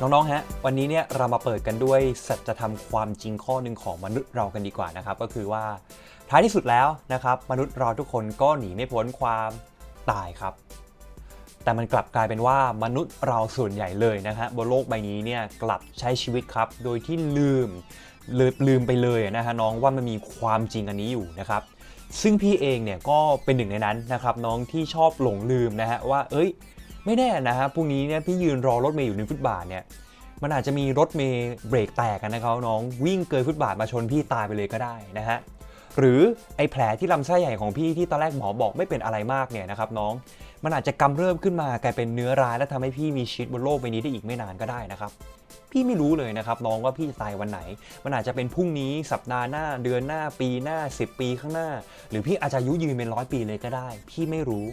น้องๆ ฮะ วันนี้เนี่ยเรามาเปิดกันด้วยสัจธรรมความจริงข้อหนึ่งของมนุษย์เรากันดีกว่านะครับ ก็คือว่าท้ายที่สุดแล้วนะครับ มนุษย์เราทุกคนก็หนีไม่พ้นความตายครับ แต่มันกลับกลายเป็นว่ามนุษย์เราส่วนใหญ่เลยนะฮะบนโลกใบนี้เนี่ยกลับใช้ชีวิตครับ โดยที่ลืมลืมลืมไปเลยนะฮะน้องว่ามันมีความจริงอันนี้อยู่นะครับ ซึ่งพี่เองเนี่ยก็เป็นหนึ่งในนั้นนะครับน้องที่ชอบหลงลืมนะฮะว่าเอ้ย ไม่แน่นะฮะพรุ่งนี้เนี่ยพี่ยืนรอรถเมย์อยู่ในฟุตบาทเนี่ยมันอาจจะมีรถเมย์เบรกแตกกันนะครับน้องวิ่งเกินฟุตบาทมาชนพี่ตายไปเลยก็ได้นะฮะหรือไอ้แผลที่ลำไส้ใหญ่ของพี่ที่ตอนแรกหมอบอกไม่เป็นอะไรมากเนี่ยนะครับน้อง มันอาจจะกำเริบขึ้นมากลายเป็นเนื้อร้ายและทำให้พี่มีชีวิตบนโลกใบนี้ได้อีกไม่นานก็ได้นะครับ พี่ไม่รู้เลยนะครับน้องว่าพี่จะตายวันไหน มันอาจจะเป็นพรุ่งนี้สัปดาห์หน้าเดือนหน้าปีหน้า 10 ปีข้างหน้า หรือพี่อาจจะอายุยืนเป็นร้อยปีเลยก็ได้ พี่ไม่รู้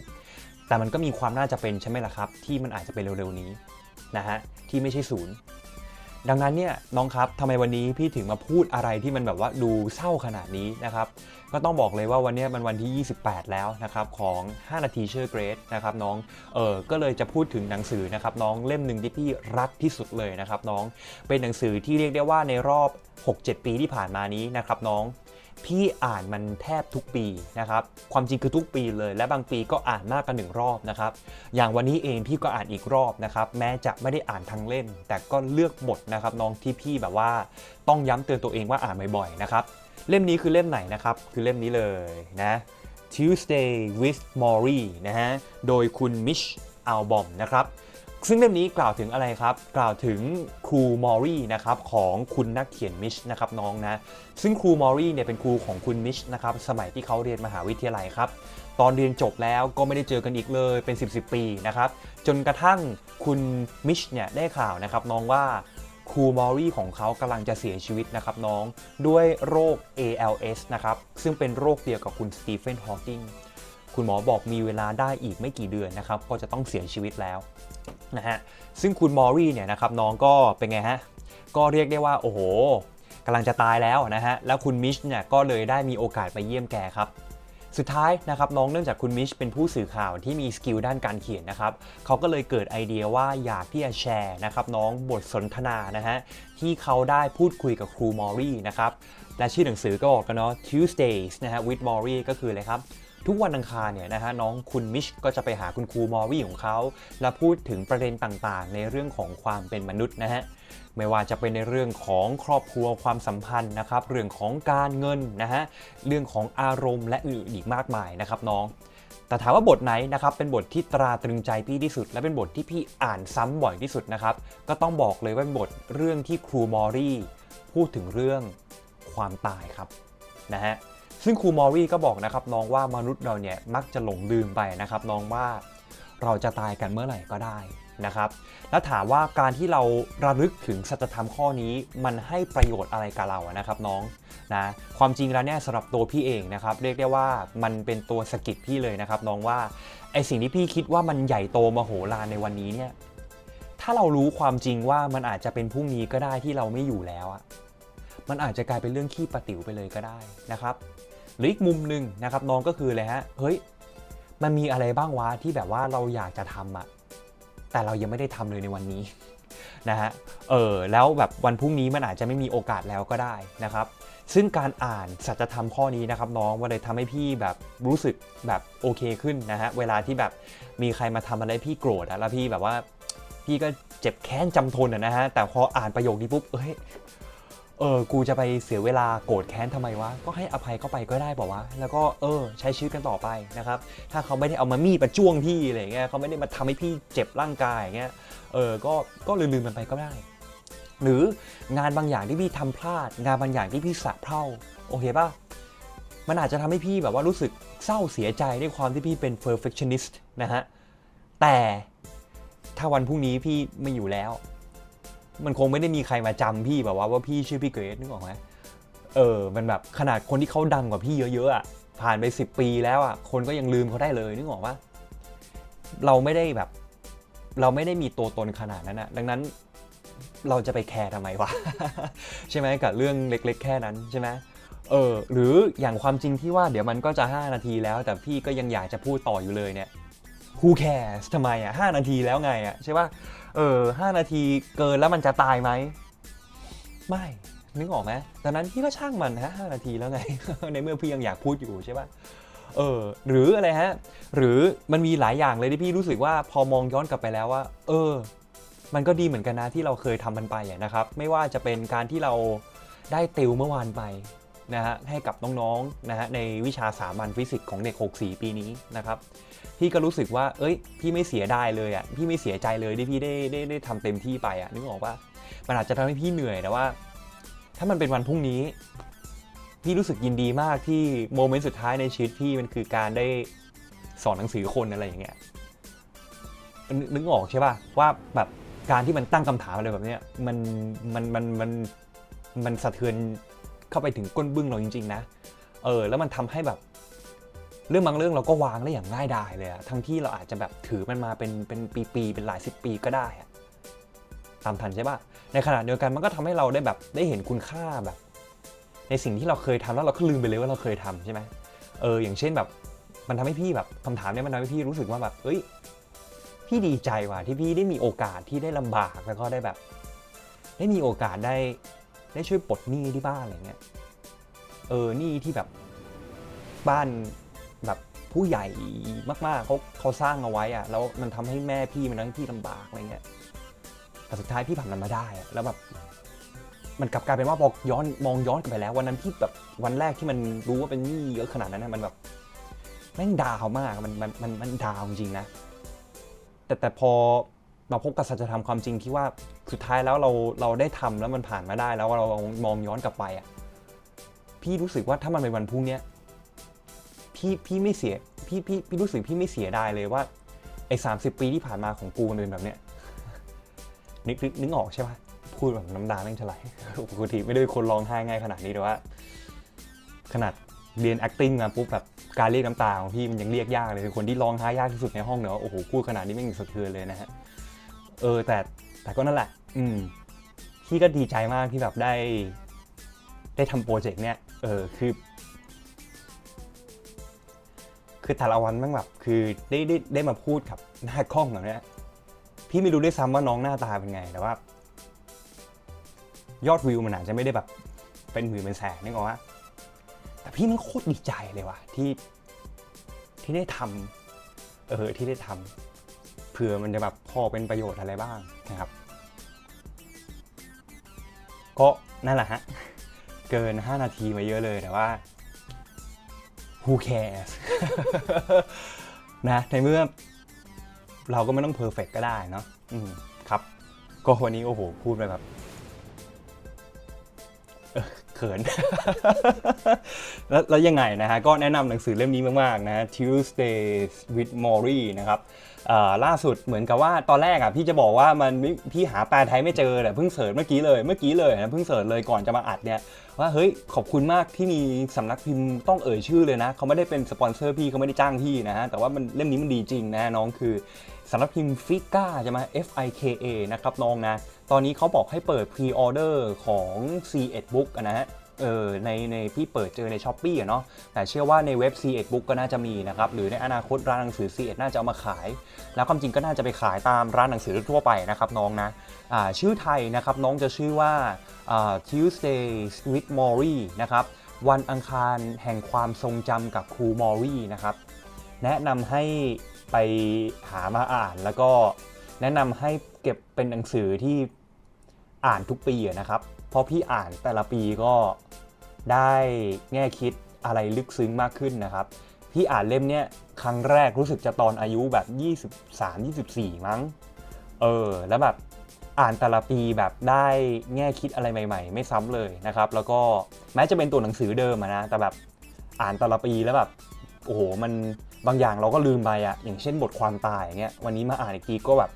แต่มันก็มีความน่าจะเป็นใช่ไหมล่ะครับ ที่มันอาจจะเป็นเร็วๆนี้นะฮะที่ไม่ใช่ศูนย์ดังนั้นเนี่ยน้องครับทำไมวันนี้พี่ถึงมาพูดอะไรที่มันแบบว่าดูเศร้าขนาดนี้นะครับ ก็ต้องบอกเลยว่าวันนี้มันวันที่ 28 แล้วนะครับของ 5 นาทีเชื่อเกรดนะครับน้องเออก็เลยจะพูดถึงหนังสือนะครับน้องเล่มหนึ่งที่พี่รักที่สุดเลยนะครับน้องเป็นหนังสือที่เรียกได้ว่าในรอบ 6-7 ปีที่ผ่านมานี้นะครับน้อง พี่อ่านมันแทบทุกปีนะครับ ความจริงคือทุกปีเลย และบางปีก็อ่านมากกว่าหนึ่งรอบนะครับ อย่างวันนี้เองพี่ก็อ่านอีกรอบนะครับ แม้จะไม่ได้อ่านทั้งเล่ม แต่ก็เลือกบทนะครับน้องที่พี่แบบว่า ต้องย้ำเตือนตัวเองว่าอ่านบ่อยๆนะครับ เล่มนี้คือเล่มไหนนะครับ คือเล่มนี้เลยนะ Tuesday with Maury นะฮะ โดยคุณมิชอัลบอมนะครับ ซึ่งเล่มนี้กล่าวถึงอะไรครับ กล่าวถึงครูมอรี่นะครับของคุณนักเขียนมิชนะครับน้องนะ ซึ่งครูมอรี่เนี่ยเป็นครูของคุณมิชนะครับสมัยที่เขาเรียนมหาวิทยาลัยครับ ตอนเรียนจบแล้วก็ไม่ได้เจอกันอีกเลยเป็น 10บสปีนะครับ จนกระทั่งคุณมิชเนี่ยได้ข่าวนะครับน้องว่าครูมอรี่ของเขากำลังจะเสียชีวิตนะครับน้องด้วยโรค ALS นะครับซึ่งเป็นโรคเดียวกับคุณสตีเฟนฮอว์กิง คุณหมอบอกมีเวลาได้อีกไม่กี่เดือนนะครับ ก็จะต้องเสียชีวิตแล้วนะฮะ ซึ่งคุณมอรี่เนี่ยนะครับน้องก็เป็นไงฮะ ก็เรียกได้ว่าโอ้โหกำลังจะตายแล้วนะฮะ แล้วคุณมิชเนี่ยก็เลยได้มีโอกาสไปเยี่ยมแกครับสุดท้ายนะครับน้องเนื่องจากคุณมิชเป็นผู้สื่อข่าวที่มีสกิลด้านการเขียนนะครับเขาก็เลยเกิดไอเดียว่าอยากที่จะแชร์นะครับน้องบทสนทนานะฮะที่เขาได้พูดคุยกับครูมอรี่นะครับและชื่อหนังสือก็บอกกันเนาะ Tuesdays นะฮะ with Maury ก็คืออะไรครับ ทุกวันอังคารเนี่ยนะฮะน้องคุณมิชก็จะไปหาคุณครูมอรี่ของเขา และพูดถึงประเด็นต่างๆ ในเรื่องของความเป็นมนุษย์นะฮะไม่ว่าจะเป็นในเรื่องของครอบครัวความสัมพันธ์นะครับ เรื่องของการเงินนะฮะเรื่องของอารมณ์และอื่นอีกมากมายนะครับน้องแต่ถามว่าบทไหนนะครับเป็นบทที่ตราตรึงใจพี่ที่สุด และเป็นบทที่พี่อ่านซ้ำบ่อยที่สุดนะครับก็ต้องบอกเลยว่าเป็นบทเรื่องที่ครูมอรี่พูดถึงเรื่องความตายครับนะฮะ ซึ่งครูมอรี่ก็บอกนะครับน้องว่ามนุษย์เราเนี่ยมักจะหลงลืมไปนะครับน้องว่าเราจะตายกันเมื่อไหร่ก็ได้นะครับ แล้วถามว่าการที่เราระลึกถึงสัจธรรมข้อนี้มันให้ประโยชน์อะไรกับเราอะนะครับน้องนะความจริงแล้วเนี่ยสำหรับตัวพี่เองนะครับเรียกได้ว่ามันเป็นตัวสกิดพี่เลยนะครับน้องว่าไอสิ่งที่พี่คิดว่ามันใหญ่โตมโหฬารในวันนี้เนี่ยถ้าเรารู้ความจริงว่ามันอาจจะเป็นพรุ่งนี้ก็ได้ที่เราไม่อยู่แล้วอะมันอาจจะกลายเป็นเรื่องขี้ประติ๋วไปเลยก็ได้นะครับ หรืออีกมุมหนึ่งนะครับน้องก็คือเลยฮะเฮ้ยมันมีอะไรบ้างวะที่แบบว่าเราอยากจะทำอะแต่เรายังไม่ได้ทำเลยในวันนี้นะฮะเออแล้วแบบวันพรุ่งนี้มันอาจจะไม่มีโอกาสแล้วก็ได้นะครับซึ่งการอ่านสัจธรรมข้อนี้นะครับน้องมันเลยทำให้พี่แบบรู้สึกแบบโอเคขึ้นนะฮะเวลาที่แบบมีใครมาทำอะไรพี่โกรธอะแล้วพี่แบบว่าพี่ก็เจ็บแค้นจำทนอะนะฮะแต่พออ่านประโยคนี้ปุ๊บเอ้ย เออ กูจะไปเสียเวลาโกรธแค้นทำไมวะ ก็ให้อภัยเขาไปก็ได้บอกว่า แล้วก็เออ ใช้ชีวิตกันต่อไปนะครับ ถ้าเขาไม่ได้เอามามีดมาจ้วงพี่อะไรเงี้ยเขาไม่ได้มาทำให้พี่เจ็บร่างกายอย่างเงี้ย เออ ก็ ก็ลืมๆมันไปก็ได้ หรืองานบางอย่างที่พี่ทำพลาด งานบางอย่างที่พี่สะเพร่า โอเคป่ะ มันอาจจะทำให้พี่แบบว่ารู้สึกเศร้าเสียใจด้วยความที่พี่เป็น perfectionist นะฮะ แต่ถ้าวันพรุ่งนี้พี่ไม่อยู่แล้ว มันคงไม่ได้มีใครมาจำพี่แบบว่าว่าพี่ชื่อพี่เกรซนึกออกไหมเออมันแบบขนาดคนที่เขาดังกว่าพี่เยอะๆอะผ่านไป 10 ปีแล้วอะคนก็ยังลืมเขาได้เลยนึกออกว่าเราไม่ได้แบบ เราไม่ได้มีตัวตนขนาดนั้นอะดังนั้นเราจะไปแคร์ทำไมวะใช่ไหมกับเรื่องเล็ก ๆ แค่นั้นใช่ไหมเออหรืออย่างความจริงที่ว่าเดี๋ยวมันก็จะ 5 นาทีแล้ว แต่พี่ก็ยังอยากจะพูดต่ออยู่เลยเนี่ย who cares ทำไมอะ5นาทีแล้วไงอะใช่ป่ะ เออห้านาทีเกินแล้วมันจะตายไหม ไม่ นึกออกไหมดังนั้นพี่ก็ช่างมันฮะห้านาทีแล้วไง ในเมื่อพี่ยังอยากพูดอยู่ใช่ปะเออ หรืออะไรฮะ หรือมันมีหลายอย่างเลยที่พี่รู้สึกว่าพอมองย้อนกลับไปแล้วว่า เออ มันก็ดีเหมือนกันนะที่เราเคยทำมันไปนะครับ ไม่ว่าจะเป็นการที่เราได้ติวเมื่อวานไปนะฮะให้กับน้องๆนะฮะในวิชาสามัญฟิสิกส์ของเด็ก 64 ปีนี้นะครับ พี่ก็รู้สึกว่า เอ้ย พี่ไม่เสียดายเลยอะ พี่ไม่เสียใจเลยที่พี่ได้ได้ได้ทำเต็มที่ไปอะ นึกออกว่ามันอาจจะทำให้พี่เหนื่อยแต่ว่า ถ้ามันเป็นวันพรุ่งนี้ พี่รู้สึกยินดีมากที่โมเมนต์สุดท้ายในชีวิตพี่มันคือการได้สอนหนังสือคนอะไรอย่างเงี้ยนึกออกใช่ป่ะว่าแบบการที่มันตั้งคำถามอะไรแบบเนี้ยมันมันมันมันมันสะเทือนเข้าไปถึงก้นบึ้งเราจริง ๆ นะ เออ แล้วมันทำให้แบบ เรื่องบางเรื่องเราก็วางได้อย่างง่ายดายเลยอะทั้งที่เราอาจจะแบบถือมันมาเป็นเป็นปีๆเป็นหลายสิบปีก็ได้อะตามทันใช่ปะในขณะเดียวกันมันก็ทำให้เราได้แบบได้เห็นคุณค่าแบบ ในสิ่งที่เราเคยทำแล้วเราก็ลืมไปเลยว่าเราเคยทำใช่ไหมเอออย่างเช่นแบบมันทำให้พี่แบบคำถามเนี้ยมันทำให้พี่รู้สึกว่าแบบเอ้ยพี่ดีใจว่ะที่พี่ได้มีโอกาสที่ได้ลำบากแล้วก็ได้แบบ ได้มีโอกาสได้ได้ช่วยปลดหนี้ที่บ้านอะไรเงี้ยเออหนี้ที่แบบบ้าน แบบผู้ใหญ่มากๆเขาเขาสร้างเอาไว้อะแล้วมันทำให้แม่พี่มันทั้งพี่ลำบากอะไรเงี้ยแต่สุดท้ายพี่ผ่านมันมาได้อะแล้วแบบมันกลับกลายเป็นว่าพอย้อนมองย้อนกลับไปแล้ว วันนั้นพี่แบบวันแรกที่มันรู้ว่าเป็นหนี้เยอะขนาดนั้นนะมันแบบแม่งดาวมากมันมันมันมันดาวจริงนะแต่แต่พอมาพบกับสัจธรรมความจริงที่ว่าสุดท้ายแล้วเราเราได้ทำแล้วมันผ่านมาได้แล้วเรามองย้อนกลับไปอะพี่รู้สึกว่าถ้ามันเป็นวันพรุ่งเนี้ย พี่พี่ไม่เสียพี่พี่พี่รู้สึกพี่ไม่เสียดายเลยว่าไอ้สามสิบปีที่ผ่านมาของกูมันเป็นแบบเนี้ยนึกนึกนึกออกใช่ปะพูดแบบน้ำตาแม่งจะไหลปกติไม่ได้คนร้องไห้ง่ายขนาดนี้แต่ว่า ขนาดเรียน acting มาปุ๊บแบบการเรียกน้ำตาของพี่มันยังเรียกยากเลยคือคนที่ร้องไห้ยากที่สุดในห้องเนอะโอ้โหพูดขนาดนี้ไม่มีสะเทือนเลยนะฮะเออแต่แต่ก็นั่นแหละ อืมพี่ก็ดีใจมากที่แบบได้ ได้ทำโปรเจกต์เนี้ยเออคือ คือแต่ละวันแมันแบบคือได้ได้ได้มาพูดกับหน้ากล้องแบบเนี้ยพี่ไม่รู้ด้วยซ้ำว่าน้องหน้าตาเป็นไงแต่ว่า ยอดวิวมันอาจจะไม่ได้แบบเป็นหมื่นเป็นแสนนึกออกว่าแต่พี่มันโคตรดีใจเลยว่ะที่ที่ได้ทำเออที่ได้ทำเผื่อมันจะแบบพอเป็นประโยชน์อะไรบ้างนะครับ ก็นั่นแหละฮะเกิน 5 นาทีมาเยอะเลยแต่ว่า who cares นะในเมื่อเราก็ไม่ต้องเพอร์เฟกก็ได้เนาะอืมครับ ก็วันนี้โอ้โห พูดไปแบบ เขิน แล้วแล้วยังไงนะฮะ ก็แนะนำหนังสือเล่มนี้มากๆนะ Tuesdays with Maury นะครับล่าสุดเหมือนกับว่าตอนแรกอะพี่จะบอกว่ามันพี่หาแปลไทยไม่เจอแต่เพิ่งเสิร์ชเมื่อกี้เลยเมื่อกี้เลยนะเพิ่งเสิร์ชเลยก่อนจะมาอัดเนี่ยว่าเฮ้ยขอบคุณมากที่มีสำนักพิมพ์ต้องเอ่ยชื่อเลยนะเขาไม่ได้เป็นสปอนเซอร์พี่เขาไม่ได้จ้างพี่นะฮะแต่ว่ามันเล่มนี้มันดีจริงนะน้องคือ สำนักพิมพ์ฟิก้าใช่ไหม F I K A นะครับน้องนะ ตอนนี้เขาบอกให้เปิดพรีออเดอร์ของ C1 Book นะฮะเออในในพี่เปิดเจอใน s h อ p e e อะเนาะแต่เชื่อว่าในเว็บ C1 Book ก็น่าจะมีนะครับ หรือในอนาคตร้านหนังสือ C1 น่าจะเอามาขาย แล้วความจริงก็น่าจะไปขายตามร้านหนังสือทั่วไปนะครับน้องนะอ่าชื่อไทยนะครับน้องจะชื่อว่าอ่า Tuesday with Maury นะครับวันอังคารแห่งความทรงจำกับครูมอรี่นะครับแนะนำให้ ไปหามาอ่าน แล้วก็แนะนำให้เก็บเป็นหนังสือที่อ่านทุกปีนะครับ เพราะพี่อ่านแต่ละปีก็ได้แง่คิดอะไรลึกซึ้งมากขึ้นนะครับ พี่อ่านเล่มเนี้ยครั้งแรกรู้สึกจะตอนอายุแบบ 23-24 มั้ง เออ แล้วแบบอ่านแต่ละปีแบบได้แง่คิดอะไรใหม่ ๆ ไม่ซ้ำเลยนะครับ แล้วก็แม้จะเป็นตัวหนังสือเดิมนะ แต่แบบอ่านแต่ละปีแล้วแบบ โอ้โหมันบางอย่างเราก็ลืมไปอะอย่างเช่นบทความตายอย่างเงี้ยวันนี้มาอ่านอีกทีก็แบบ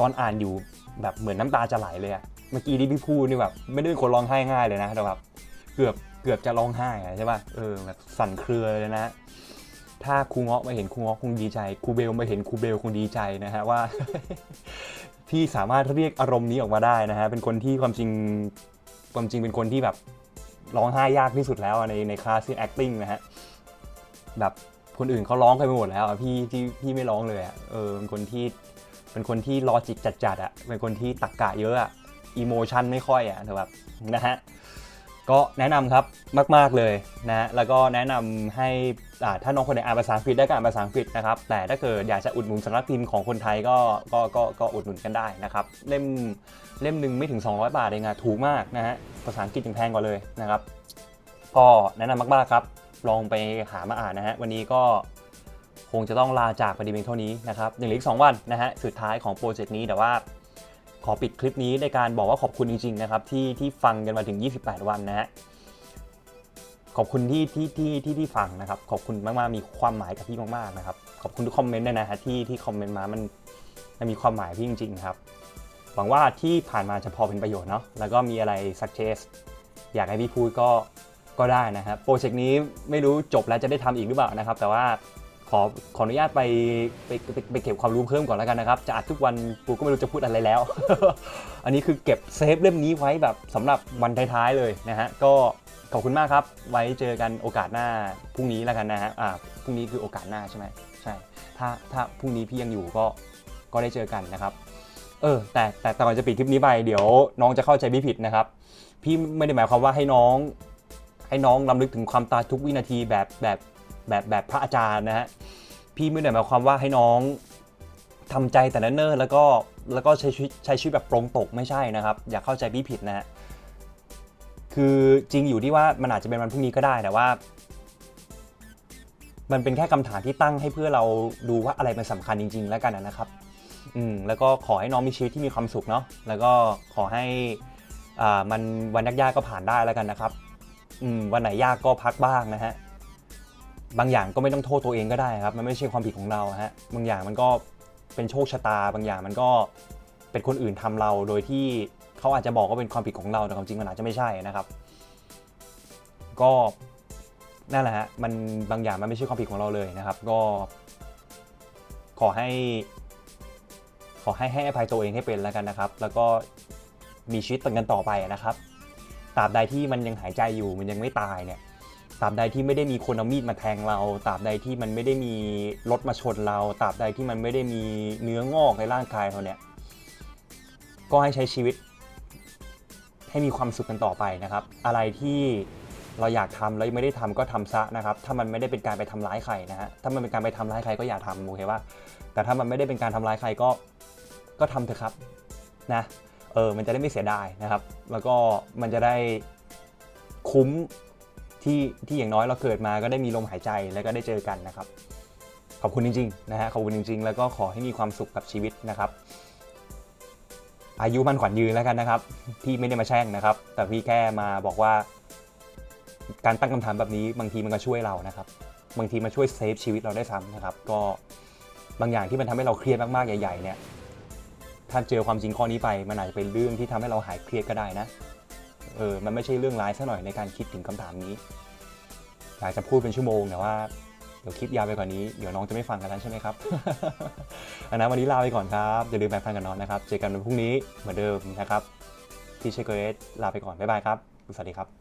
ตอนอ่านอยู่แบบเหมือนน้ำตาจะไหลเลยอะเมื่อกี้ที่พี่พูดนี่แบบไม่ได้เป็นคนร้องไห้ง่ายเลยนะแต่แบบเกือบเกือบจะร้องไห้อะใช่ป่ะเออแบบสั่นเครือเลยนะถ้าครูเงาะมาเห็นครูเงาะคงดีใจครูเบลมาเห็นครูเบลคงดีใจนะฮะว่า พี่สามารถเรียกอารมณ์นี้ออกมาได้นะฮะเป็นคนที่ความจริงความจริงเป็นคนที่แบบร้องไห้ยากที่สุดแล้วในในคลาสที่ acting นะฮะ แบบคนอื่นเขาร้องกันไปหมดแล้วอะพี่ที่พี่ไม่ร้องเลยอะเออเป็นคนที่เป็นคนที่ลอจิกจัดๆอะเป็นคนที่ตักกะเยอะอะอิโมชันไม่ค่อยอะแต่แบบนะฮะก็แนะนำครับมาก ๆเลยนะแล้วก็แนะนำให้อ่าถ้าน้องคนไหนอ่านภาษาอังกฤษได้ก็อ่านภาษาอังกฤษนะครับ แต่ถ้าเกิดอยากจะอุดหนุนสำนักพิมพ์ของคนไทยก็ก็ก็ก็อุดหนุนกันได้นะครับ เล่มเล่มหนึ่งไม่ถึง 200 บาทเองอะถูกมากนะฮะภาษาอังกฤษยังแพงกว่าเลยนะครับ ก็แนะนำมากๆครับ ลองไปหามาอ่านนะฮะ วันนี้ก็คงจะต้องลาจากไปดีเพียงเท่านี้นะครับยังเหลืออีก2วันนะฮะ สุดท้ายของโปรเจกต์นี้แต่ว่าขอปิดคลิปนี้ในการบอกว่าขอบคุณจริงๆนะครับที่ที่ฟังกันมาถึง 28 วันนะฮะขอบคุณที่ที่ที่ที่ที่ฟังนะครับ ขอบคุณมากๆมีความหมายกับพี่มากๆนะครับ ขอบคุณทุกคอมเมนต์ด้วยนะฮะที่ที่คอมเมนต์มามันมันมีความหมายพี่จริง ๆ ครับ หวังว่าที่ผ่านมาจะพอเป็นประโยชน์เนาะแล้วก็มีอะไร suggest อยากให้พี่พูดก็ ก็ได้นะครับโปรเจกต์นี้ไม่รู้จบแล้วจะได้ทำอีกหรือเปล่านะครับ แต่ว่าขอขออนุญาตไปไปไปไปเก็บความรู้เพิ่มก่อนแล้วกันนะครับ จะอัดทุกวันปูก็ไม่รู้จะพูดอะไรแล้ว อันนี้คือเก็บเซฟเล่มนี้ไว้แบบสำหรับวันท้ายๆเลยนะฮะก็ขอบคุณมากครับ ไว้เจอกันโอกาสหน้าพรุ่งนี้แล้วกันนะฮะอ่าพรุ่งนี้คือโอกาสหน้าใช่ไหมใช่ถ้าถ้าพรุ่งนี้พี่ยังอยู่ก็ก็ได้เจอกันนะครับ เออ แต่แต่แต่ก่อนจะปิดคลิปนี้ไปเดี๋ยวน้องจะเข้าใจพี่ผิดนะครับ พี่ไม่ได้หมายความว่าให้น้อง ให้น้องลำลึกถึงความตายทุกวินาทีแบบแบบแบบแบบพระอาจารย์นะฮะพี่ไม่ได้หมายความว่าให้น้องทำใจแต่เนิ่นๆแล้วก็แล้วก็ใช้ชีวิตใช้ชีวิตแบบปรงตกไม่ใช่นะครับ อย่าเข้าใจพี่ผิดนะฮะคือจริงอยู่ที่ว่ามันอาจจะเป็นวันพรุ่งนี้ก็ได้แต่ว่า มันเป็นแค่คำถามที่ตั้งให้เพื่อเราดูว่าอะไรมันสำคัญจริง ๆ แล้วกันนะครับ อืมแล้วก็ขอให้น้องมีชีวิตที่มีความสุขเนาะแล้วก็ขอให้อ่ามันวันยากๆก็ผ่านได้แล้วกันนะครับ วันไหนยากก็พักบ้างนะฮะ บางอย่างก็ไม่ต้องโทษตัวเองก็ได้ครับ มันไม่ใช่ความผิดของเราฮะ บางอย่างมันก็เป็นโชคชะตา บางอย่างมันก็เป็นคนอื่นทำเรา โดยที่เขาอาจจะบอกว่าเป็นความผิดของเรา แต่ความจริงมันอาจจะไม่ใช่นะครับ ก็นั่นแหละฮะ มันบางอย่างมันไม่ใช่ความผิดของเราเลยนะครับ ก็ ขอให้ ขอให้ให้อภัยตัวเองให้เป็นแล้วกันนะครับ แล้วก็มีชีวิตต่อกันต่อไปนะครับ ตราบใดที่มันยังหายใจอยู่มันยังไม่ตายเนี่ยตราบใดที่ไม่ได้มีคนเอามีดมาแทงเราตราบใดที่มันไม่ได้มีรถมาชนเราตราบใดที่มันไม่ได้มีเนื้องอกในร่างกายเราเนี่ยก็ให้ใช้ชีวิต ให้มีความสุขกันต่อไปนะครับ อะไรที่เราอยากทำแล้วยังไม่ได้ทำก็ทำซะนะครับ ถ้ามันไม่ได้เป็นการไปทำร้ายใครนะฮะถ้ามันเป็นการไปทำร้ายใครก็อย่าทำโอเคว่าแต่ถ้ามันไม่ได้เป็นการทำร้ายใครก็ก็ทำเถอะครับนะ เออมันจะได้ไม่เสียดายนะครับ แล้วก็มันจะได้คุ้มที่ที่อย่างน้อยเราเกิดมาก็ได้มีลมหายใจแล้วก็ได้เจอกันนะครับ ขอบคุณจริงๆนะฮะขอบคุณจริง ๆ แล้วก็ขอให้มีความสุขกับชีวิตนะครับ อายุมันขวัญยืนแล้วกันนะครับ พี่ไม่ได้มาแช่งนะครับ แต่พี่แค่มาบอกว่า การตั้งคำถามแบบนี้บางทีมันก็ช่วยเรานะครับ บางทีมันช่วยเซฟชีวิตเราได้ซ้ำนะครับ ก็บางอย่างที่มันทำให้เราเครียดมากๆใหญ่ๆเนี่ย ถ้าเจอความจริงข้อนี้ไป มันอาจจะเป็นเรื่องที่ทำให้เราหายเครียดก็ได้นะ เออ มันไม่ใช่เรื่องร้ายซะหน่อยในการคิดถึงคำถามนี้ อยากจะพูดเป็นชั่วโมงแต่ว่าเดี๋ยวคลิปยาวไปกว่านี้ เดี๋ยวน้องจะไม่ฟังกันแล้วใช่ไหมครับ อันนั้นวันนี้ลาไปก่อนครับ อย่าลืมแบ่งฟันกันนอนนะครับ เจอกันวันพรุ่งนี้เหมือนเดิมนะครับพี่เชเกรสลาไปก่อน บ๊ายบายครับ สวัสดีครับ